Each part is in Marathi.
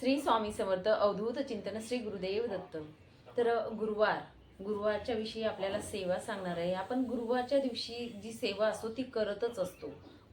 श्री स्वामी समर्थ अवधूत चिंतन श्री गुरुदेव दत्त. तर गुरुवार गुरुवारच्या विषयी आपल्याला सेवा सांगणार आहे. आपण गुरुवारच्या दिवशी जी सेवा असतो ती करतच असतो.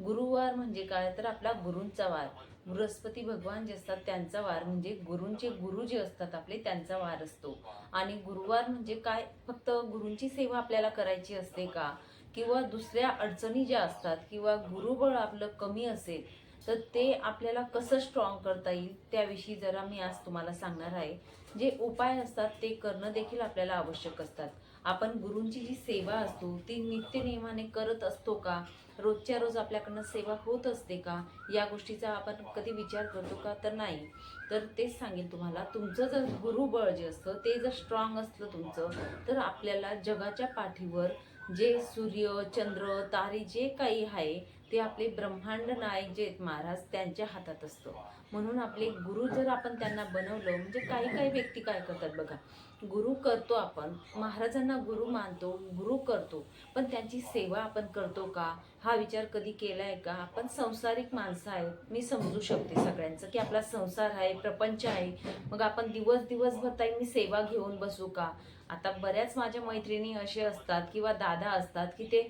गुरुवार म्हणजे काय? तर आपला गुरूंचा वार. बृहस्पती भगवान जे असतात त्यांचा वार म्हणजे गुरूंचे गुरु जे असतात आपले त्यांचा वार असतो. आणि गुरुवार म्हणजे काय? फक्त गुरूंची सेवा आपल्याला करायची असते का? किंवा दुसऱ्या अडचणी ज्या असतात किंवा गुरुबळ आपलं कमी असेल तर ते आपल्याला कसं स्ट्रॉंग करता येईल त्याविषयी जरा मी आज तुम्हाला सांगणार आहे. जे उपाय असतात ते करणं देखील आपल्याला आवश्यक असतात. आपण गुरूंची जी सेवा असतो ती नित्यनियमाने करत असतो का? रोजच्या रोज आपल्याकडनं सेवा होत असते का? या गोष्टीचा आपण कधी विचार करतो का? तर नाही. तर तेच सांगेल तुम्हाला. तुमचं जर गुरुबळ जे असतं ते जर स्ट्रॉंग असलं तुमचं तर आपल्याला जगाच्या पाठीवर जे सूर्य चंद्र तारे जे काही आहे ते आपले ब्रह्मांड नायक जे आहेत महाराज त्यांच्या हातात असतं. म्हणून आपले गुरु जर आपण त्यांना बनवलं म्हणजे काही काही व्यक्ती काय करतात बघा गुरु करतो आपण महाराजांना गुरु मानतो गुरु करतो पण त्यांची सेवा आपण करतो का? हा विचार कधी केला आहे का? आपण संसारिक माणसं आहेत मी समजू शकते सगळ्यांचं की आपला संसार आहे प्रपंच आहे. मग आपण दिवस दिवसभर ताई मी सेवा घेऊन बसू का? आता बऱ्याच माझ्या मैत्रिणी असे असतात किंवा दादा असतात की ते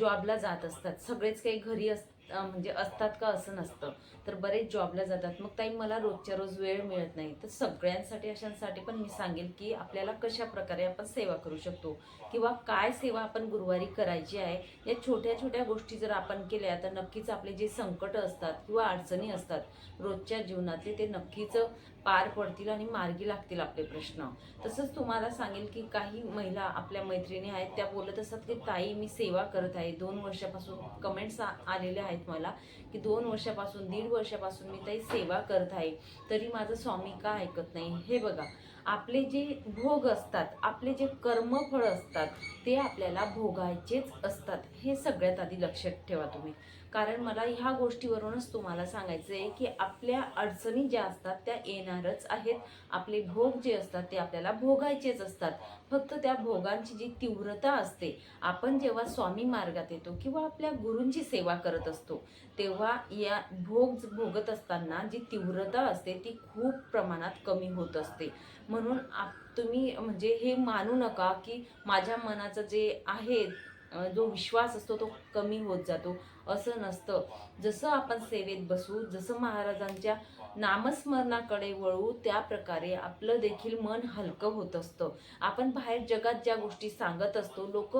जॉबला जात असतात. सगळेच काही घरी अस म्हणजे असतात का असं नसतं. तर बरेच जॉबला जातात. मग ताई मला रोजच्या रोज वेळ मिळत नाही. तर सगळ्यांसाठी अशांसाठी पण मी सांगेल की आपल्याला कशा प्रकारे आपण सेवा करू शकतो किंवा काय सेवा आपण गुरुवारी करायची आहे या छोट्या छोट्या गोष्टी जर आपण केल्या तर नक्कीच आपले जे संकट असतात किंवा अडचणी असतात रोजच्या जीवनातले ते नक्कीच पार पडतील आणि मार्गी लागतील आपले प्रश्न. तसंच तुम्हाला सांगेल की काही महिला आपल्या मैत्रिणी आहेत त्या बोलत असतात की ताई मी सेवा करत आहे. दोन वर्षापासून कमेंट्स आलेल्या आहेत. मला की दोन वर्षापासून दीड वर्षापासून मी ताई सेवा करत आहे. तरी माझं स्वामी का ऐकत नाही? हे बघा आपले जे भोग असतात आपले जे कर्मफळ असतात ते आपल्याला भोगायचेच असतात. हे सगळ्यात आधी लक्षात ठेवा तुम्ही. कारण मला ह्या गोष्टीवरूनच तुम्हाला सांगायचं आहे की आपल्या अडचणी ज्या असतात त्या येणारच आहेत. आपले भोग जे असतात ते आपल्याला भोगायचेच असतात. फक्त त्या भोगांची जी तीव्रता असते आपण जेव्हा स्वामी मार्गात येतो किंवा आपल्या गुरूंची सेवा करत असतो तेव्हा या भोग भोगत असताना जी तीव्रता असते ती खूप प्रमाणात कमी होत असते. म्हणून आप तुम्ही म्हणजे हे मानू नका की माझ्या मनाचं जे आहे जो विश्वास असतो तो कमी होत जातो. असं नसतं. जसं आपण सेवेत बसू जसं महाराजांच्या नामस्मरणाकडे वळू त्या प्रकारे आपलं देखील मन हलकं होत असतं. आपण बाहेर जगात ज्या गोष्टी सांगत असतो लोक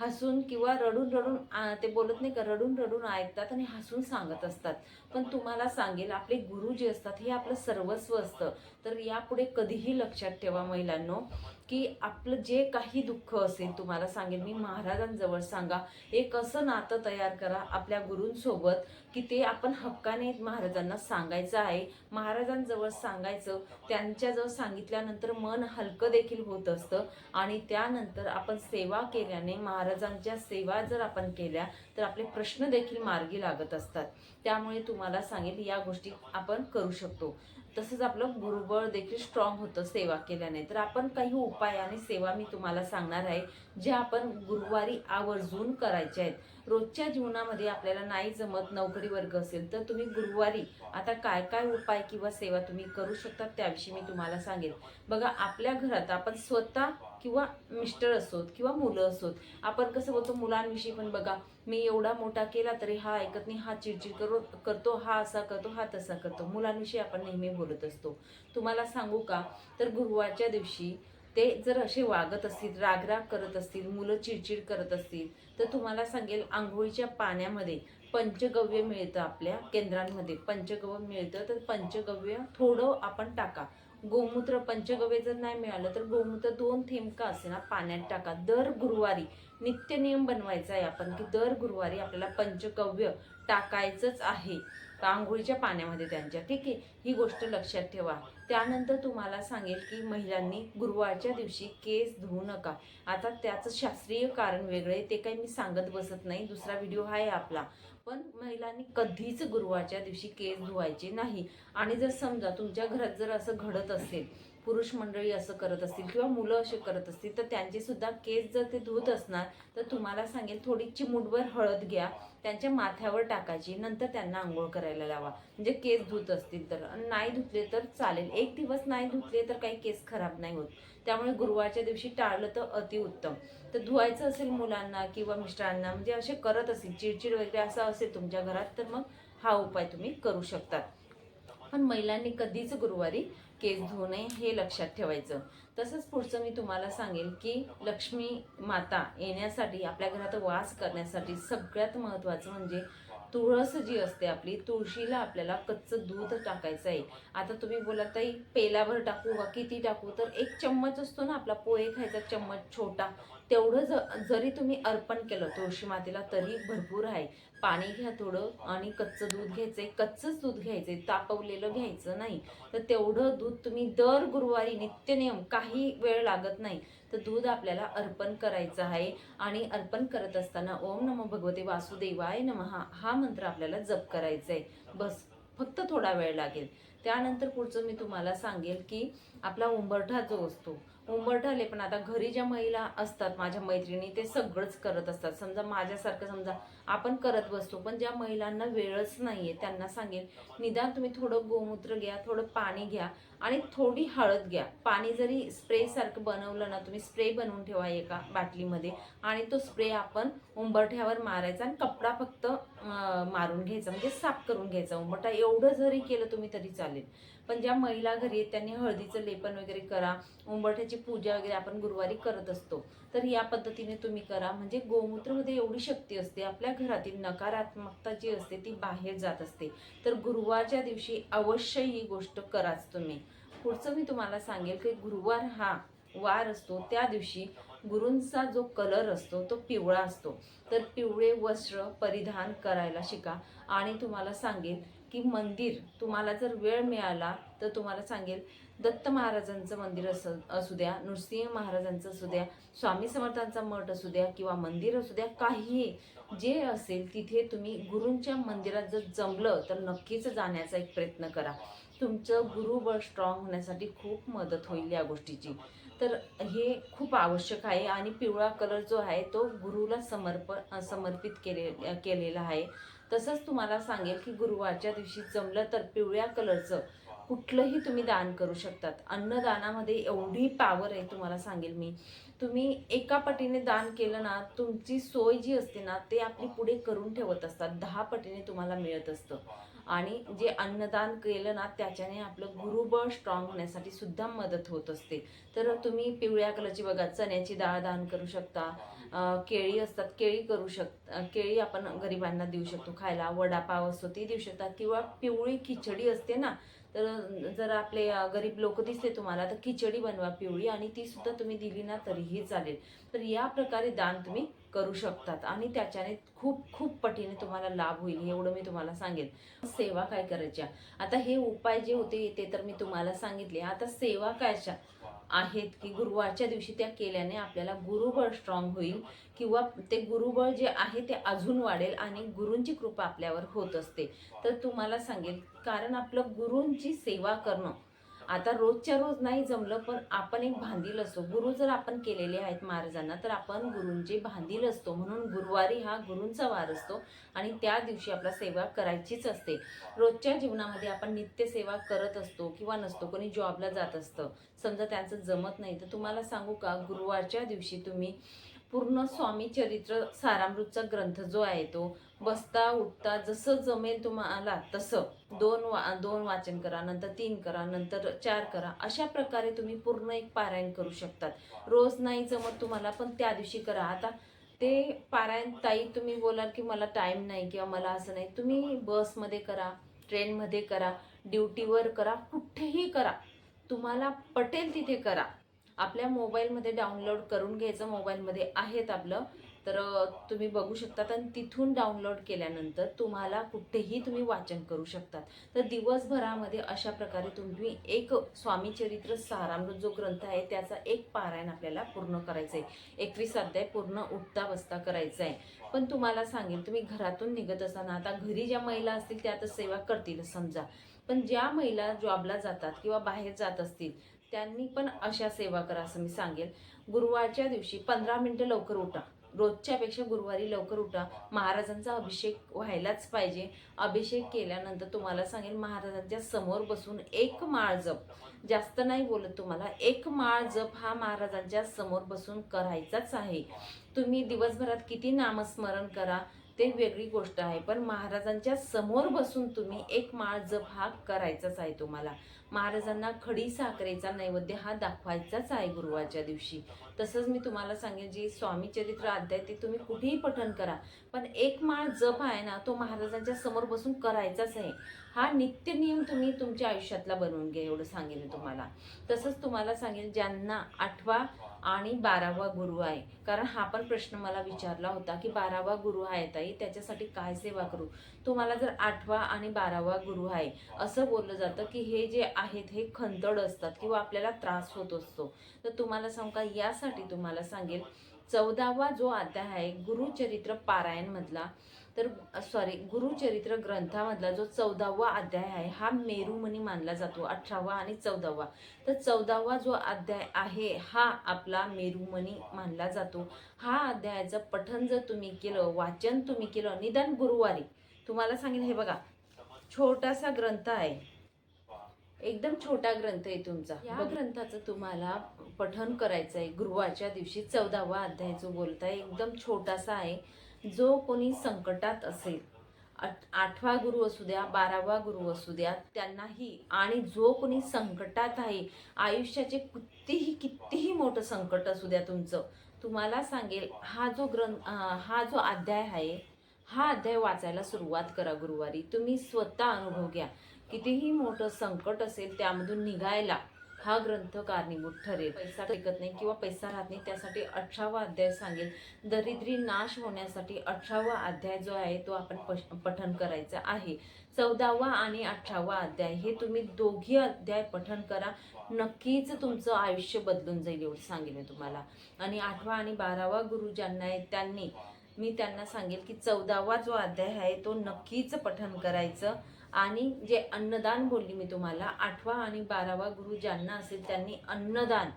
हसून किंवा रडून रडून ते बोलत नाही का रडून रडून ऐकतात आणि हसून सांगत असतात. पण तुम्हाला सांगेल आपले गुरु जे असतात हे आपलं सर्वस्व असतं. तर यापुढे कधीही लक्षात ठेवा महिलांनो. की आपलं जे काही दुःख असेल तुम्हाला सांगेल मी महाराजांजवळ सांगा. एक असं नातं तयार करा आपल्या गुरूंसोबत की ते आपण हक्काने महाराजांना सांगायचं आहे. महाराजांजवळ सांगायचं त्यांच्याजवळ सांगितल्यानंतर मन हलकं देखील होत असतं. आणि त्यानंतर आपण सेवा केल्याने महाराजांच्या सेवा जर आपण केल्या तर आपले प्रश्न देखील मार्गी लागत असतात. त्यामुळे तुम्हाला सांगेल या गोष्टी आपण करू शकतो. तसंच आपलं गुरुबळ देखील स्ट्रॉंग होतं सेवा केल्याने. तर आपण काही उपाय आणि सेवा मी तुम्हाला सांगणार आहे ज्या आपण गुरुवारी आवर्जून करायचे आहेत. रोजच्या जीवनामध्ये आपल्याला नाही जमत नोकरी वर्ग असेल तर तुम्ही गुरुवारी आता काय काय उपाय किंवा सेवा तुम्ही करू शकता त्याविषयी मी तुम्हाला सांगेन. बघा आपल्या घरात आपण स्वतः किंवा मिस्टर असोत किंवा मुलं असोत आपण कसं बोलतो मुलांविषयी पण बघा मी एवढा मोठा केला तरी हा ऐकत नाही हा चिडचिड करू करतो हा असा करतो हा तसा करतो. मुलांविषयी आपण नेहमी बोलत असतो. तुम्हाला सांगू का? तर गुरुवारच्या दिवशी ते जर असे वागत असतील रागराग करत असतील मुलं चिडचिड करत असतील तर तुम्हाला सांगेल आंघोळीच्या पाण्यामध्ये पंचगव्य मिळतं आपल्या केंद्रांमध्ये. पंचगव्य मिळतं तर पंचगव्य थोडं आपण टाका. गोमूत्र पंचगव्य जर नाही मिळालं तर गोमूत्र दोन थेंबका असे ना पाण्यात टाका. दर गुरुवारी नित्य नियम बनवायचा आहे आपण की दर गुरुवारी आपल्याला पंचगव्य टाकायचंच आहे. आंघोळीच्या पाण्यामध्ये त्यांच्या. ठीक आहे ही गोष्ट लक्षात ठेवा. त्यानंतर तुम्हाला सांगेल की महिलांनी गुरुवारच्या दिवशी केस धुवू नका. आता त्याचं शास्त्रीय कारण वेगळं आहे ते काही मी सांगत बसत नाही दुसरा व्हिडिओ आहे आपला. पण महिलांनी कधीच गुरुवारच्या दिवशी केस धुवायचे नाही. आणि जर समजा तुमच्या घरात जर असं घडत असेल पुरुष मंडळी असं करत असतील किंवा मुलं असे करत असतील तर त्यांचे सुद्धा केस जर ते धुत असणार तर तुम्हाला सांगेल थोडी चिमूटभर हळद घ्या त्यांच्या माथ्यावर टाकायची नंतर त्यांना आंघोळ करायला लावा. म्हणजे केस धुत असतील तर. नाही धुतले तर चालेल. एक दिवस नाही धुतले तर काही केस खराब नाही होत. त्यामुळे गुरुवारच्या दिवशी टाळलं तर अतिउत्तम. तर धुवायचं असेल मुलांना किंवा मिस्टरांना म्हणजे असे करत असेल चिडचिड वगैरे असं असेल तुमच्या घरात तर मग हा उपाय तुम्ही करू शकतात. पण महिलांनी कधीच गुरुवारी केस धुवू नये हे लक्षात ठेवायचं. तसंच पुढचं मी तुम्हाला सांगेल की लक्ष्मी माता येण्यासाठी आपल्या घरात वास करण्यासाठी सगळ्यात महत्त्वाचं म्हणजे तुळस जी असते आपली तुळशीला आपल्याला कच्चं दूध टाकायचं आहे. आता तुम्ही बोला ताई पेलाभर टाकू वा किती टाकू तर एक चम्मच असतो ना आपला पोहे खायचा चम्मच छोटा तेवढं ज जरी तुम्ही अर्पण केलं तुळशी मातेला तरी भरपूर आहे. पाणी घ्या थोडं आणि कच्चं दूध घ्यायचं आहे कच्चंच दूध घ्यायचं आहे तापवलेलं घ्यायचं नाही. तर तेवढं दूध तुम्ही दर गुरुवारी नित्यनियम काही वेळ लागत नाही तर दूध आपल्याला अर्पण करायचं आहे. आणि अर्पण करत असताना ओम नमो भगवते वासुदेवाय नम हा मंत्र आपल्याला जप करायचा आहे बस फक्त थोडा वेळ लागेल. त्यानंतर पुढचं मी तुम्हाला सांगेल की आपला उंबरठा जो असतो उंबरठा पण आता घरी ज्या महिला असतात माझ्या मैत्रिणी ते सगळंच करत असतात. समजा माझ्यासारखं समजा आपण करत बसतो पण ज्या महिलांना वेळच नाहीये त्यांना सांगेल निदान तुम्ही थोडं गोमूत्र घ्या थोडं पाणी घ्या आणि थोडी हळद घ्या. पाणी जरी स्प्रे सारखं बनवलं ना तुम्ही स्प्रे बनवून ठेवा एका बाटलीमध्ये आणि तो स्प्रे आपण उंबरठ्यावर मारायचा आणि कपडा फक्त मारून घ्यायचा म्हणजे साफ करून घ्यायचा. उंबरठा एवढं जरी केलं तुम्ही तरी चालेल. पण ज्या महिला घरी आहेत त्यांनी हळदीचं लेपन वगैरे करा उंबरठ्याची पूजा वगैरे आपण गुरुवारी करत असतो. तर या पद्धतीने तुम्ही करा. म्हणजे गोमूत्रमध्ये एवढी शक्ती असते आपल्या घरातील नकारात्मकता जी असते ती बाहेर जात असते. तर गुरुवारच्या दिवशी अवश्य ही गोष्ट कराच तुम्ही. पुढचं मी तुम्हाला सांगेल की गुरुवार हा वार असतो त्या दिवशी गुरूंचा जो कलर असतो तो पिवळा असतो. तर पिवळे वस्त्र परिधान करायला शिका. आणि तुम्हाला सांगेल की मंदिर तुम्हाला जर वेळ मिळाला तर तुम्हाला सांगेल दत्त महाराजांचं मंदिर असं असू द्या नृसिंह महाराजांचं असू द्या स्वामी समर्थांचा मठ असू द्या किंवा मंदिर असू द्या काही जे असेल तिथे तुम्ही गुरूंच्या मंदिरात जर जमलं तर नक्कीच जाण्याचा एक प्रयत्न करा. तुमचं गुरुबळ स्ट्रॉंग होण्यासाठी खूप मदत होईल या गोष्टीची. तर हे खूप आवश्यक आहे आणि पिवळा कलर जो आहे तो गुरुला समर्पण समर्पित केले केलेला आहे. तसंच तुम्हाला सांगेल की गुरुवारच्या दिवशी जमलं तर पिवळ्या कलरचं कुठलंही तुम्ही दान करू शकतात. अन्नदानामध्ये एवढी पावर आहे तुम्हाला सांगेल मी. तुम्ही एका पटीने दान केलं ना तुमची सोय जी असते ना ते आपली पुढे करून ठेवत असतात. दहा पटीने तुम्हाला मिळत असतं. आणि जे अन्नदान केलं ना त्याच्याने आपलं गुरुबळ स्ट्रॉंग होण्यासाठी सुद्धा मदत होत असते. तर तुम्ही पिवळ्या कलरची बघा चण्याची डाळ दान करू शकता केळी असतात केळी करू शक केळी आपण गरिबांना देऊ शकतो खायला वडापाव असतो ते देऊ शकतात किंवा पिवळी खिचडी असते ना तर जर आपले गरीब लोक दिसले तुम्हाला तर खिचडी बनवा पिवळी आणि ती सुद्धा तुम्ही दिली ना तरीही चालेल. तर या प्रकारे दान तुम्ही करू शकतात आणि त्याच्याने खूप खूप पटीने तुम्हाला लाभ होईल एवढं मी तुम्हाला सांगेन. सेवा काय करायच्या? आता हे उपाय जे होते ते तर मी तुम्हाला सांगितले. आता सेवा कायच्या? आहेत की गुरुवारच्या दिवशी त्या केल्याने आपल्याला गुरुबळ स्ट्रॉंग होईल किंवा ते गुरुबळ जे आहे ते अजून वाढेल आणि गुरूंची कृपा आपल्यावर होत असते. तर तुम्हाला सांगेल कारण आपलं गुरूंची सेवा करणं. आता रोजच्या रोज नाही जमलं पण आपण एक भांदील असतो. गुरु जर आपण केलेले आहेत महाराजांना तर आपण गुरूंचे भांदील असतो. म्हणून गुरुवारी हा गुरूंचा वार असतो आणि त्या दिवशी आपला सेवा करायचीच असते. रोजच्या जीवनामध्ये आपण नित्यसेवा करत असतो किंवा नसतो कोणी जॉबला जात असतं समजा त्यांचं जमत नाही तर तुम्हाला सांगू का गुरुवारच्या दिवशी तुम्ही पूर्ण स्वामी चरित्र सारामृतचा ग्रंथ जो आहे तो बसता उठता जसं जमेल तुम्हाला तसं. दोन वा दोन वाचन करा नंतर तीन करा नंतर चार करा. अशा प्रकारे तुम्ही पूर्ण एक पारायण करू शकतात. रोज नाही जमत तुम्हाला पण त्या दिवशी करा. आता ते पारायण ताई तुम्ही बोलाल की मला टाईम नाही किंवा मला असं नाही. तुम्ही बसमध्ये करा ट्रेनमध्ये करा ड्युटीवर करा कुठेही करा. तुम्हाला पटेल तिथे करा. आपल्या मोबाईलमध्ये डाउनलोड करून घ्यायचं. मोबाईलमध्ये आहेत आपलं. तर तुम्ही बघू शकतात आणि तिथून डाउनलोड केल्यानंतर तुम्हाला कुठेही तुम्ही वाचन करू शकतात. तर दिवसभरामध्ये अशा प्रकारे तुम्ही एक स्वामी चरित्र सारामृत जो ग्रंथ आहे त्याचा एक पारायण आपल्याला पूर्ण करायचं आहे एकवीस अध्याय पूर्ण उठता बसता करायचा आहे पण तुम्हाला सांगेन तुम्ही घरातून निघत असताना आता घरी ज्या महिला असतील त्या तर सेवा करतील समजा. पण ज्या महिला जॉबला जातात किंवा बाहेर जात असतील त्यांनी पण अशा सेवा करा असं मी सांगेल गुरुवारच्या दिवशी पंधरा मिनटं लवकर उठा. रोजच्यापेक्षा गुरुवारी लवकर उठा. महाराजांचा अभिषेक व्हायलाच पाहिजे. अभिषेक केल्यानंतर तुम्हाला सांगेल महाराजांच्या समोर बसून एक माळ जप. जास्त नाही बोलत तुम्हाला एक माळ जप हा महाराजांच्या समोर बसून करायचाच आहे. तुम्ही दिवसभरात किती नामस्मरण करा ते वेगळी गोष्ट आहे. पण महाराजांच्या समोर बसून तुम्ही एक माळ जप हा करायचाच आहे तुम्हाला. महाराजांना खडी साखरेचा नैवेद्य हा दाखवायचाच आहे गुरुवारच्या दिवशी. तसंच मी तुम्हाला सांगेन जे स्वामी चरित्र अध्याय ते तुम्ही कुठेही पठण करा. पण एक माळ जप आहे ना तो महाराजांच्या समोर बसून करायचाच आहे. हा नित्य नियम तुम्ही तुमच्या आयुष्यातला बनवून घ्या एवढं सांगेन तुम्हाला. तसंच तुम्हाला सांगेल ज्यांना आठवा आणि बारावा गुरु आहे. कारण हा पण प्रश्न मला विचारला होता की बारावा गुरु आहे ताई त्याच्यासाठी काय सेवा करू? तुम्हाला जर आठवा आणि बारावा गुरु आहे असं बोललं जातं की हे जे आहेत हे खंतड असतात किंवा आपल्याला त्रास होत असतो. तर तुम्हाला सांग का यासाठी तुम्हाला सांगेल चौदावा जो अध्याय आहे गुरुचरित्र पारायणमधला तर सॉरी गुरुचरित्र ग्रंथामधला जो चौदावा अध्याय आहे हा मेरुमणी मानला जातो अठरावा आणि चौदावा. तर चौदावा जो अध्याय आहे हा आपला मेरुमणी मानला जातो. हा अध्यायाचं पठन जर तुम्ही केलं वाचन तुम्ही केलं निदान गुरुवारी तुम्हाला सांगेल हे बघा छोटासा ग्रंथ आहे. एकदम छोटा ग्रंथ आहे तुमचा. या ग्रंथाचं तुम्हाला पठण करायचं आहे गुरुवारच्या दिवशी चौदावा अध्याय जो बोलताय एकदम छोटासा आहे. जो कोणी संकटात असेल आठ आठवा गुरु असू द्या बारावा गुरु असू द्या त्यांनाही आणि जो कोणी संकटात आहे आयुष्याचे कितीही कितीही मोठं संकट असू द्या तुमचं तुम्हाला सांगेल हा जो ग्रंथ हा जो अध्याय आहे हा अध्याय वाचायला सुरुवात करा गुरुवारी. तुम्ही स्वतः अनुभव घ्या. कितीही मोठं संकट असेल त्यामधून निघायला हा ग्रंथ कारणीभूत ठरेल. पैसा टिकत नाही किंवा पैसा राहत नाही त्यासाठी अठरावा अध्याय सांगेल. दरिद्री नाश होण्यासाठी अठरावा अध्याय जो आहे तो आपण पश- करायचा आहे. चौदावा आणि अठरावा अध्याय हे तुम्ही दोघी अध्याय पठन करा. नक्कीच तुमचं आयुष्य बदलून जाईल एवढं सांगेल मी तुम्हाला. आणि आठवा आणि बारावा गुरु ज्यांना आहेत त्यांनी मी त्यांना सांगेल की चौदावा जो अध्याय आहे तो नक्कीच पठन करायचं. आणि जे अन्नदान बोलली मी तुम्हाला आठवा आणि बारावा गुरु ज्यांना असेल त्यांनी अन्नदान.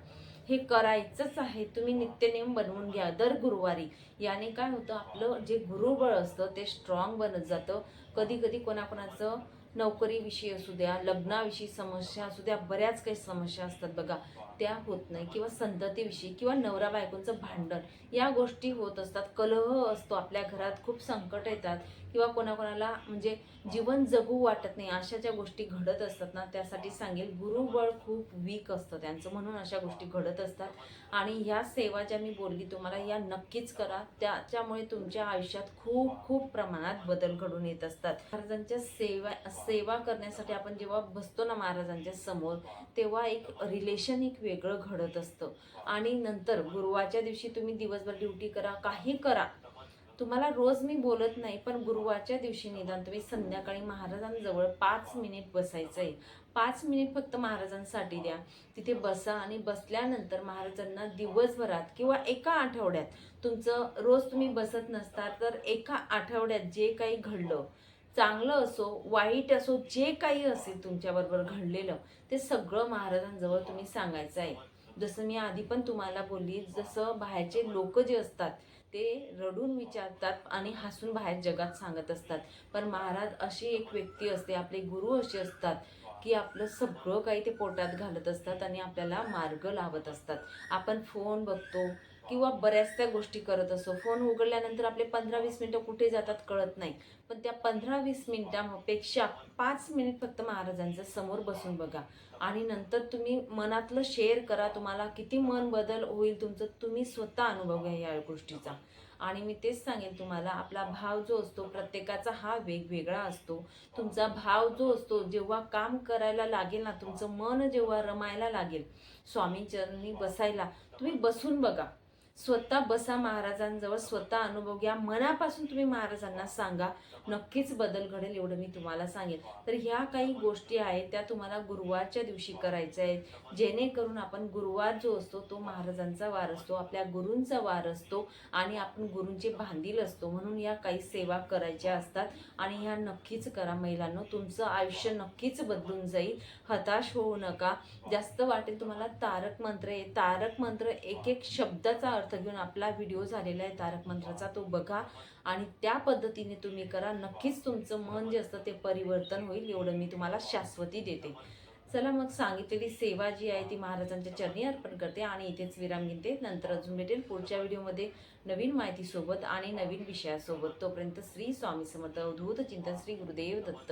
हे करायचंच आहे. तुम्ही नित्यनेम बनवून घ्या. दर गुरुवारी. याने काय होतं आपलं जे गुरुबळ असतं ते स्ट्रॉंग बनत जातं. कधी कधी कोणाकोणाचं नोकरीविषयी असू द्या लग्नाविषयी समस्या असू द्या बऱ्याच काही समस्या असतात बघा. त्या होत नाही. किंवा संततीविषयी किंवा नवरा बायकोंचं भांडण. या गोष्टी होत असतात. कलह असतो आपल्या घरात. खूप संकट येतात. किंवा कोणाकोणाला म्हणजे जीवन जगू वाटत नाही अशा ज्या गोष्टी घडत असतात ना त्यासाठी सांगेल गुरुबळ खूप वीक असतं त्यांचं. म्हणून अशा गोष्टी घडत असतात. आणि ह्या सेवा ज्या मी बोलली तुम्हाला या नक्कीच करा. त्याच्यामुळे तुमच्या आयुष्यात खूप खूप प्रमाणात बदल घडून येत असतात. महाराजांच्या सेवा सेवा करण्यासाठी आपण जेव्हा बसतो ना महाराजांच्या समोर तेव्हा एक रिलेशन एक वेगळं घडत असतं. आणि नंतर गुरुवारच्या दिवशी तुम्ही दिवसभर ड्युटी करा काही करा तुम्हाला रोज मी बोलत नाही पण गुरुवारच्या दिवशी निदान तुम्ही संध्याकाळी महाराजांजवळ पाच मिनिट बसायचं आहे पाच मिनिट फक्त महाराजांसाठी द्या. तिथे बसा आणि बसल्यानंतर महाराजांना दिवसभरात किंवा एका आठवड्यात तुमचं रोज तुम्ही बसत नसता तर एका आठवड्यात जे काही घडलं चांगलं असो वाईट असो जे काही असेल तुमच्याबरोबर घडलेलं ते सगळं महाराजांजवळ तुम्ही सांगायचं आहे जसं मी आधी पण तुम्हाला बोलली जसं बाहेरचे लोक जे असतात ते रडून विचारतात आणि हसून बाहेर जगात सांगत असतात. पण महाराज अशी एक व्यक्ती असते आपले गुरु असे असतात की आपलं सगळं काही ते पोटात घालत असतात आणि आपल्याला मार्ग लावत असतात. आपण फोन बघतो किंवा बऱ्याचशा गोष्टी करत असतो फोन उघडल्यानंतर आपले पंधरा वीस मिनटं कुठे जातात कळत नाही. पण त्या पंधरा वीस मिनिटांपेक्षा पाच मिनिट फक्त महाराजांचं समोर बसून बघा. आणि नंतर तुम्ही मनातलं शेअर करा तुम्हाला किती मन बदल होईल तुमचं. तुम्ही स्वतः अनुभव घ्या या गोष्टीचा. आणि मी तेच सांगेन तुम्हाला आपला भाव जो असतो प्रत्येकाचा हा वेगवेगळा असतो. तुमचा भाव जो असतो जेव्हा काम करायला लागेल ना तुमचं मन जेव्हा रमायला लागेल स्वामींचरणी बसायला तुम्ही बसून बघा. स्वतः बसा महाराजांजवळ स्वतः अनुभव घ्या. मनापासून तुम्ही महाराजांना सांगा. नक्कीच बदल घडेल एवढं मी तुम्हाला सांगेन. तर ह्या काही गोष्टी आहेत त्या तुम्हाला गुरुवारच्या दिवशी करायच्या आहेत. जेणेकरून आपण गुरुवार जो असतो तो महाराजांचा वार असतो आपल्या गुरूंचा वार असतो आणि आपण गुरूंचे भांदील असतो. म्हणून या काही सेवा करायच्या असतात आणि ह्या नक्कीच करा महिलांनो. तुमचं आयुष्य नक्कीच बदलून जाईल. हताश होऊ नका. जास्त वाटेल तुम्हाला तारक मंत्र आहे. तारक मंत्र एक एक शब्दाचा अर्थ घेऊन आपला व्हिडिओ झालेला आहे तारक मंत्राचा तो बघा. आणि त्या पद्धतीने तुम्ही करा. नक्कीच तुमचं मन जे असतं ते परिवर्तन होईल एवढं मी तुम्हाला शाश्वती देते. चला मग सांगितलेली सेवा जी आहे ती महाराजांच्या चरणी अर्पण करते आणि इथेच विराम घेते. नंतर अजून भेटेल पुढच्या व्हिडिओमध्ये नवीन माहितीसोबत आणि नवीन विषयासोबत. तोपर्यंत श्री स्वामी समर्थ अवधूत चिंतन श्री गुरुदेव दत्त.